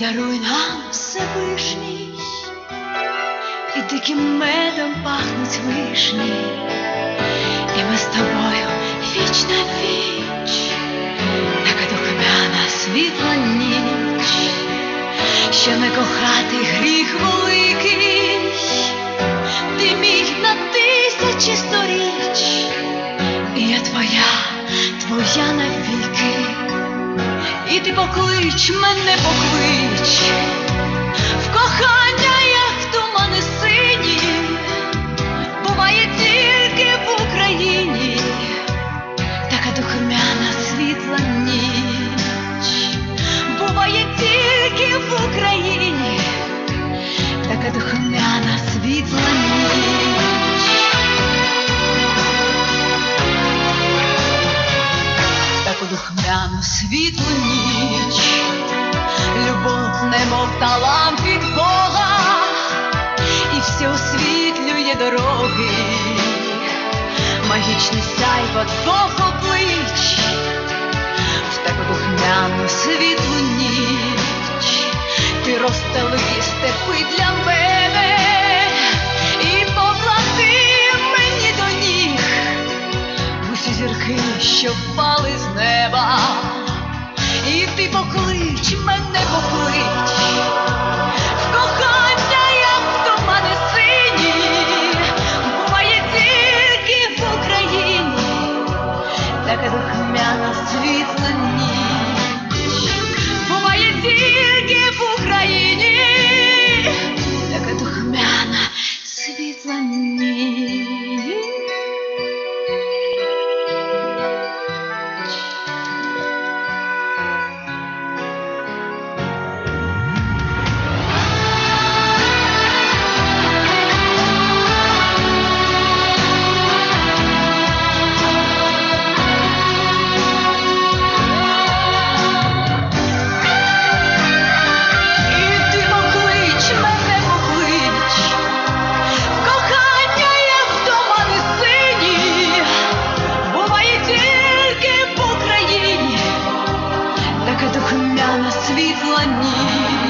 даруй нам Всевишній, і диким медом пахнуть вишні, і ми з тобою віч на віч, така духмяна світла ніч, що не кохати гріх великий, ти міг на тисячі сторіч, і я твоя, твоя навіки. І ти поклич мене поклич, в кохання, як тумани сині, буває тільки в Україні, така духмяна світла ніч, буває тільки в Україні, така духмяна світла ніч. Духмяну світлу ніч, любов, немов талант від Бога, і все освітлює дороги, магічний сяйво двох облич, в таку духмяну світлу ніч, ти розстели степи для мене зірки, що впали з неба, і ти поклич мене поклич, в як в тумани сині, буває тільки в Україні, така духмяна світла ніч, буває тільки в Україні, така духмяна світла. Така духмяна світла ніч,